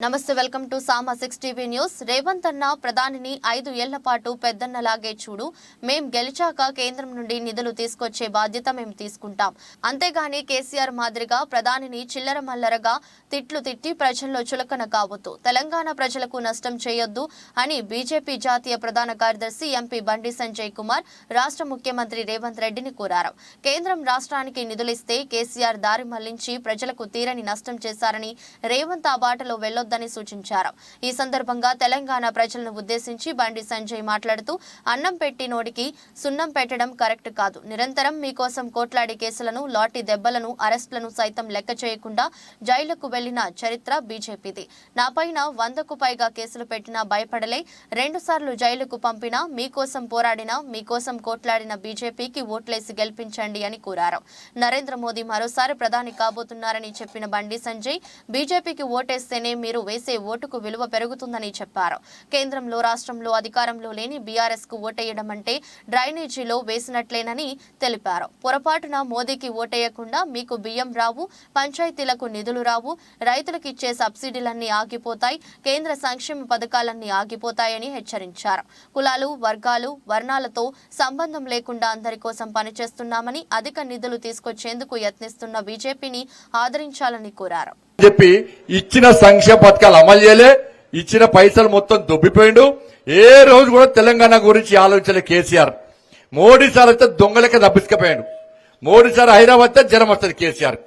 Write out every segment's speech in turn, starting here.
నమస్తే welcome to Sama six TV news. Revanth అన్న ప్రధానిని ఐదు ఏళ్ళ పాటు పెద్దన్నలాగే చూడు. మేం గెలిచాక కేంద్రం నుండి నిధులు తీసుకొచ్చే బాధ్యత మేము తీసుకుంటాం. అంతేగాని కేసీఆర్ మాదిరిగా ప్రధానిని చిల్లర మల్లరగా తిట్లు తిట్టి ప్రజల్లో చులకన కావద్దు. తెలంగాణ ప్రజలకు నష్టం చేయొద్దు అని బీజేపీ జాతీయ ప్రధాన కార్యదర్శి ఎంపీ బండి సంజయ్ కుమార్ రాష్ట్ర ముఖ్యమంత్రి రేవంత్ రెడ్డిని కోరారు. కేంద్రం రాష్ట్రానికి నిధులిస్తే కేసీఆర్ దారి మళ్ళించి ప్రజలకు తీరని నష్టం చేశారని రేవంత్ ఆ బాటలో వెళ్ళొద్దు చేయవద్దని సూచించారు. ఈ సందర్భంగా తెలంగాణ ప్రజలను ఉద్దేశించి బండి సంజయ్ మాట్లాడుతూ అన్నం పెట్టి నోటికి సున్నం పెట్టడం కరెక్ట్ కాదు. నిరంతరం మీకోసం కోట్లాడి కేసులను లాటి దెబ్బలను అరెస్టులను సైతం లెక్క చేయకుండా జైలుకు వెళ్ళిన చరిత్ర బీజేపీది. నాపైన వందకు పైగా కేసులు పెట్టినా భయపడలే. రెండు సార్లు జైలుకు పంపినా మీకోసం పోరాడినా మీకోసం కోట్లాడిన బీజేపీకి ఓట్లేసి గెలిపించండి అని కోరారు. నరేంద్ర మోదీ మరోసారి ప్రధాని కాబోతున్నారని చెప్పిన బండి సంజయ్ బీజేపీకి ఓటేస్తేనే మీరు వేసే ఓటుకు విలువ పెరుగుతుందని చెప్పారు. కేంద్రంలో రాష్ట్రంలో అధికారంలో లేని బీఆర్ఎస్కు ఓటేయడం అంటే డ్రైనేజీలో వేసినట్లేనని తెలిపారు. పొరపాటున మోదీకి ఓటేయకుండా మీకు బియ్యం రావు పంచాయతీలకు నిధులు రావు రైతులకు ఇచ్చే సబ్సిడీలన్నీ ఆగిపోతాయి కేంద్ర సంక్షేమ పథకాలన్నీ ఆగిపోతాయని హెచ్చరించారు. కులాలు వర్గాలు వర్ణాలతో సంబంధం లేకుండా అందరి కోసం పనిచేస్తున్నామని అధిక నిధులు తీసుకొచ్చేందుకు యత్నిస్తున్న బీజేపీని ఆదరించాలని కోరారు. చెప్పి ఇచ్చిన సంక్షేమ పథకాలు అమలు చేయలే. ఇచ్చిన పైసలు మొత్తం దొబ్బిపోయిండు. ఏ రోజు కూడా తెలంగాణ గురించి ఆలోచించలే కేసీఆర్. మోడీ సార్ అయితే దొంగలకి తప్పించుకపోయాడు మోడీ సార్ హైదరాబాద్ అయితే జ్వరం వస్తుంది కేసీఆర్.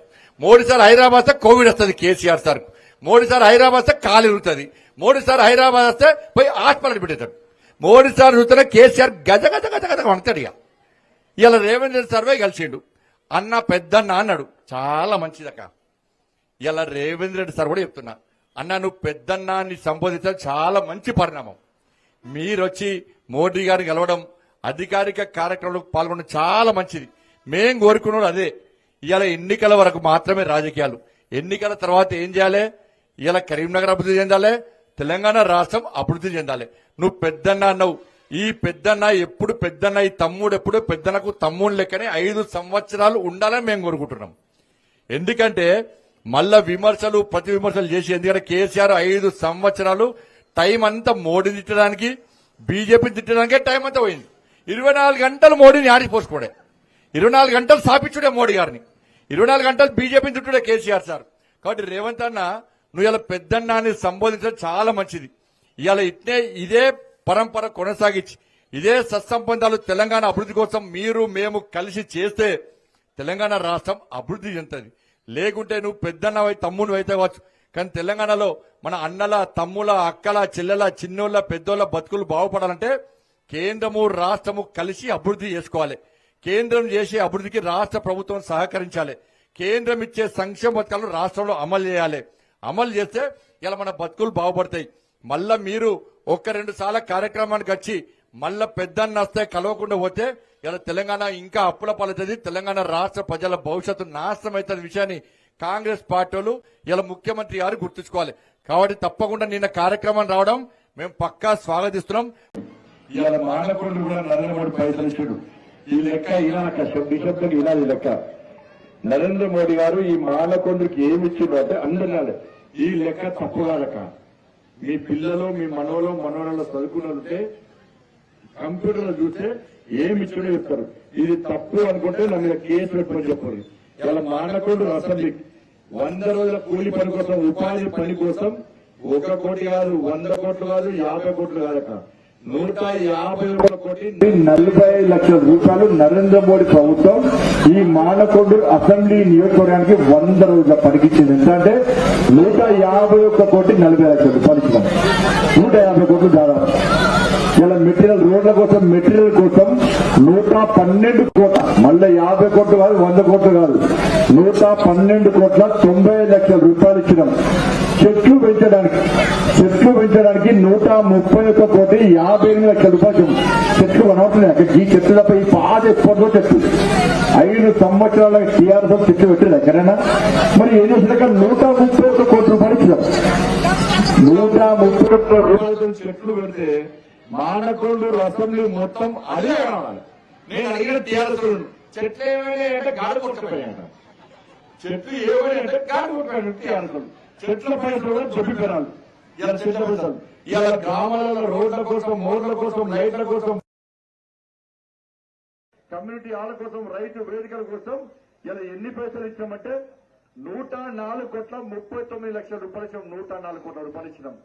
మోడీ సార్ హైదరాబాద్ కోవిడ్ వస్తుంది కేసీఆర్ సార్. మోడీ సార్ హైదరాబాద్ కాలు ఇరుగుతుంది. మోడీ సార్ హైదరాబాద్ వస్తే పోయి హాస్పిటల్ పెట్టేస్తాడు మోడీ సార్ చూస్తేనే కేసీఆర్ గజ గజ గజ గజ వండుతాడు ఇక. ఇలా రేవంత్ రెడ్డి సర్వే కలిసిండు. అన్న పెద్దన్న అన్నాడు. చాలా మంచిదక్క ఇలా రేవేంద్ర రెడ్డి సార్ కూడా చెప్తున్నా. అన్న నువ్వు పెద్దన్నాన్ని సంబోధించడం చాలా మంచి పరిణామం. మీరొచ్చి మోడీ గారిని గెలవడం అధికారిక కార్యక్రమంలో పాల్గొనడం చాలా మంచిది. మేం కోరుకున్నాడు అదే. ఇలా ఎన్నికల వరకు మాత్రమే రాజకీయాలు. ఎన్నికల తర్వాత ఏం చేయాలి? ఇలా కరీంనగర్ అభివృద్ధి చెందాలి. తెలంగాణ రాష్ట్రం అభివృద్ధి చెందాలి. నువ్వు పెద్దన్న అన్నావు. ఈ పెద్దన్న ఎప్పుడు పెద్దన్న ఈ తమ్ముడు ఎప్పుడు పెద్దనకు తమ్ముడు లెక్కనే ఐదు సంవత్సరాలు ఉండాలని మేము కోరుకుంటున్నాం. ఎందుకంటే మళ్ళా విమర్శలు ప్రతి విమర్శలు చేసి ఎందుకంటే కేసీఆర్ ఐదు సంవత్సరాలు టైం అంతా మోడీని తిట్టడానికి బీజేపీని తిట్టడానికే టైం అంతా పోయింది. ఇరవై నాలుగు గంటలు మోడీని ఆడిపోసుకోడే ఇరవై నాలుగు గంటలు స్థాపించుడే మోడీ గారిని. ఇరవై నాలుగు గంటలు బీజేపీని తిట్టుడే కేసీఆర్ సార్. కాబట్టి రేవంత్ అన్న నువ్వు ఇలా పెద్దన్నాన్ని సంబోధించడం చాలా మంచిది. ఇవాళ ఇట్నే ఇదే పరంపర కొనసాగించి ఇదే సత్సంబంధాలు తెలంగాణ అభివృద్ధి కోసం మీరు మేము కలిసి చేస్తే తెలంగాణ రాష్ట్రం అభివృద్ధి చెందుతుంది. లేకుంటే నువ్వు పెద్దన్నవై తమ్ముడు అయితే వచ్చు కానీ తెలంగాణలో మన అన్నల తమ్ముల అక్కల చెల్లెల చిన్నోళ్ళ పెద్దోళ్ళ బతుకులు బాగుపడాలంటే కేంద్రము రాష్ట్రము కలిసి అభివృద్ధి చేసుకోవాలి. కేంద్రం చేసే అభివృద్ధికి రాష్ట్ర ప్రభుత్వం సహకరించాలి. కేంద్రం ఇచ్చే సంక్షేమ పథకాలను రాష్ట్రంలో అమలు చేయాలి. అమలు చేస్తే ఇలా మన బతుకులు బాగుపడతాయి. మళ్ళా మీరు ఒక్క రెండు సార్ల కార్యక్రమానికి వచ్చి మళ్ళా పెద్దన్న వస్తే కలవకుండా పోతే ఇలా తెలంగాణ ఇంకా అప్పుల పాలవుతుంది. తెలంగాణ రాష్ట్ర ప్రజల భవిష్యత్తు నాశనం అవుతుంది విషయాన్ని కాంగ్రెస్ పార్టీ వాళ్ళు ఇలా ముఖ్యమంత్రి గారు గుర్తుంచుకోవాలి. కాబట్టి తప్పకుండా నిన్న కార్యక్రమం రావడం మేము పక్కా స్వాగతిస్తున్నాం. మానవుడు కూడా నరేంద్ర మోడీ పైసలు ఇచ్చాడు ఈ లెక్క ఇలానక ఇలా ఈ లెక్క. నరేంద్ర మోడీ గారు ఈ మానకొండకి ఏమి ఇచ్చిండు అంటే అందరు ఈ లెక్క తప్పు కాదక మీ పిల్లలు మీ మనవలు మనవరాలు చదువుకున్నదే కంప్యూటర్ చూస్తే ఏమి ఇచ్చిండో చెప్తారు ఇది తప్పు అనుకుంటే నా మీద కేసు పెట్టుకొని చెప్పారు. ఇలా మానకొండ అసెంబ్లీ వంద రోజుల కూలి పని కోసం ఉపాధి పని కోసం ఒక కోటి కాదు వంద కోట్లు కాదు యాభై కోట్లు కాదక నూట యాభై రూపాయల కోటి నలభై లక్షల రూపాయలు నరేంద్ర మోడీ ప్రభుత్వం ఈ మానకొండ అసెంబ్లీ నియోజకవర్గానికి వంద రోజుల పనికిచ్చింది. ఎందుకంటే నూట యాభై ఒక్క కోటి నలభై లక్షల రూపాయలు ఇచ్చినాం నూట యాభై కోట్లు దాదాపు. ఇలా మెటీరియల్ రోడ్ల కోసం మెటీరియల్ కోసం పన్నెండు కోట్ల. మళ్ళీ యాభై కోట్లు కాదు వంద కోట్లు కాదు. నూట పన్నెండు కోట్ల తొంభై లక్షల రూపాయలు ఇచ్చినాం. చెట్లు పెంచడానికి చెట్లు పెంచడానికి నూట ముప్పై ఒక్క కోటి యాభై ఎనిమిది లక్షల రూపాయలు చెట్లు కనబడుతున్నాయి అక్కడ. ఈ చెట్లపై పాత ఎప్పటిలో చెట్లు. ఐదు సంవత్సరాల టీఆర్ఎస్ చెట్లు పెట్టారు ఎక్కడైనా. మరి ఏం చేసిన నూట ముప్పై ఒక్క కోటి రూపాయలు ఇచ్చినాం. నూట ముప్పై ఒక్క రూపాయలు చెట్లు పెడితే మానకొండూరు అసెంబ్లీ మొత్తం అదే కావాలి నేను అడిగిన చెట్లు ఏమైనా అంటే గాడి చెట్లు ఏమైనా అంటే గాడి కొట్టుకుపోయాడు చెట్ల ఇలా పైసలు ఇలా గ్రామాలలో రోడ్ల కోసం మోర్ల కోసం లైట్ల కోసం. కమ్యూనిటీ హాల్ కోసం రైతు వేదికల కోసం ఇలా ఎన్ని పైసలు ఇచ్చామంటే నూట నాలుగు కోట్ల ముప్పై తొమ్మిది లక్షల రూపాయలు ఇచ్చాం. నూట నాలుగు కోట్ల రూపాయలు ఇచ్చినాం.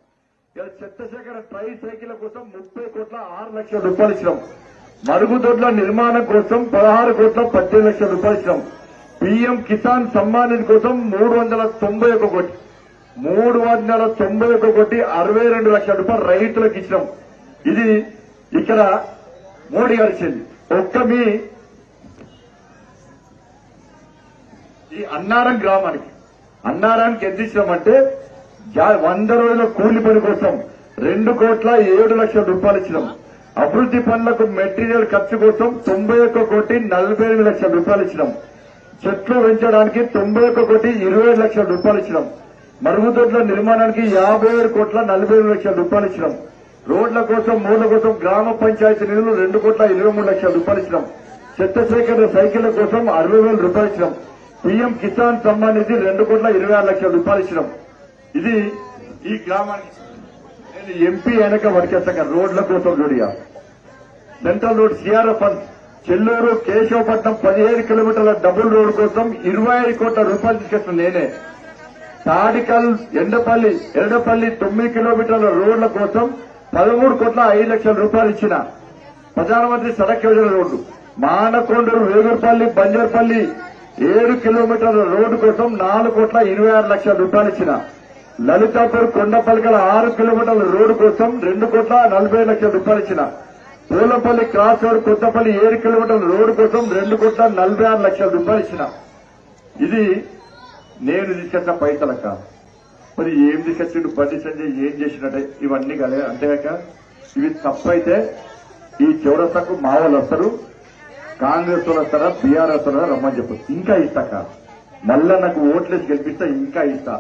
ఇలా చెత్తశేఖర ట్రై సైకిల్ కోసం ముప్పై కోట్ల ఆరు లక్షల రూపాయలు ఇచ్చినాం. మరుగుదొడ్ల నిర్మాణం కోసం పదహారు కోట్ల పద్దెనిమిది లక్షల రూపాయలు ఇచ్చినాం. పీఎం కిసాన్ సమ్మాన్ నిధి కోసం మూడు వందల తొంభై ఒక కోటి. మూడు వందల తొంభై ఒక కోటి అరవై రెండు లక్షల రూపాయలు రైతులకు ఇచ్చినాం. ఇది ఇక్కడ మోడీ గారు ఇచ్చింది. ఒక్క మీ ఈ అన్నారం గ్రామానికి. అన్నారానికి ఎంత ఇచ్చినామంటే వంద రోజుల కూలి పని కోసం రెండు కోట్ల ఏడు లక్షల రూపాయలు ఇచ్చినాం. అభివృద్ధి పనులకు మెటీరియల్ ఖర్చు కోసం తొంభై ఒక్క కోటి నలభై ఎనిమిది లక్షల రూపాయలు ఇచ్చినాం. చెట్లు పెంచడానికి తొంభై ఒక్క కోటి ఇరవై ఏడు లక్షల రూపాయలు ఇచ్చినాం. మరుగుదొడ్ల నిర్మాణానికి యాభై ఏడు కోట్ల నలభై ఏడు లక్షల రూపాయలు ఇచ్చినాం. రోడ్ల కోసం మూల కోసం గ్రామ పంచాయతీ నిధులు రెండు కోట్ల ఇరవై మూడు లక్షల రూపాయలు ఇచ్చినాం. చెత్త సేకరణ సైకిళ్ళ కోసం అరవై వేల రూపాయలు ఇచ్చినాం. పీఎం కిసాన్ సమ్మాన్ నిధి రెండు కోట్ల ఇరవై ఆరు లక్షల రూపాయలు ఇచ్చినాం. ఇది ఈ గ్రామానికి నేను ఎంపీ వెనక వర్కేస్తాక రోడ్ల కోసం Zodiac. Central road CRF fund Chelluru Keshavapatnam పదిహేడు కిలోమీటర్ల డబుల్ రోడ్ కోసం ఇరవై ఐదు కోట్ల రూపాయలు తీసుకొచ్చిన నేనే. తాడికల్ ఎండపల్లి ఎరడపల్లి తొమ్మిది కిలోమీటర్ల రోడ్ల కోసం పదమూడు కోట్ల ఐదు లక్షల రూపాయలు ఇచ్చిన ప్రధానమంత్రి సడక్ యోజన రోడ్డు. మానకొండూరు వేగూరుపల్లి బంజర్పల్లి ఏడు కిలోమీటర్ల రోడ్డు కోసం నాలుగు కోట్ల ఇరవై ఆరు లక్షల రూపాయలు ఇచ్చిన. లలితాపూర్ కొండపల్లికల ఆరు కిలోమీటర్ల రోడ్డు కోసం రెండు కోట్ల నలభై లక్షల రూపాయలు ఇచ్చిన. పూలపల్లి క్రాస్ రోడ్ కొత్తపల్లి ఏడు కిలోమీటర్ల రోడ్డు కోసం రెండు కోట్ల నలభై ఆరు లక్షల రూపాయలు ఇచ్చిన. ఇది నేను తీసుకొచ్చిన కాదు మరి ఏం తీసుకొచ్చిండు? బండి సంజయ్ ఏం చేసినట్టే? ఇవన్నీ కలే అంతేగాక ఇవి తప్పైతే ఈ చౌరస్తకు మా వాళ్ళు వస్తారు. కాంగ్రెస్ వాళ్ళు వస్తారా? బీఆర్ఎస్ వాళ్ళ రమ్మని చెప్పు. ఇంకా ఇస్తాక మళ్ళా నాకు ఓట్లేసి గెలిపిస్తా ఇంకా ఇస్తా.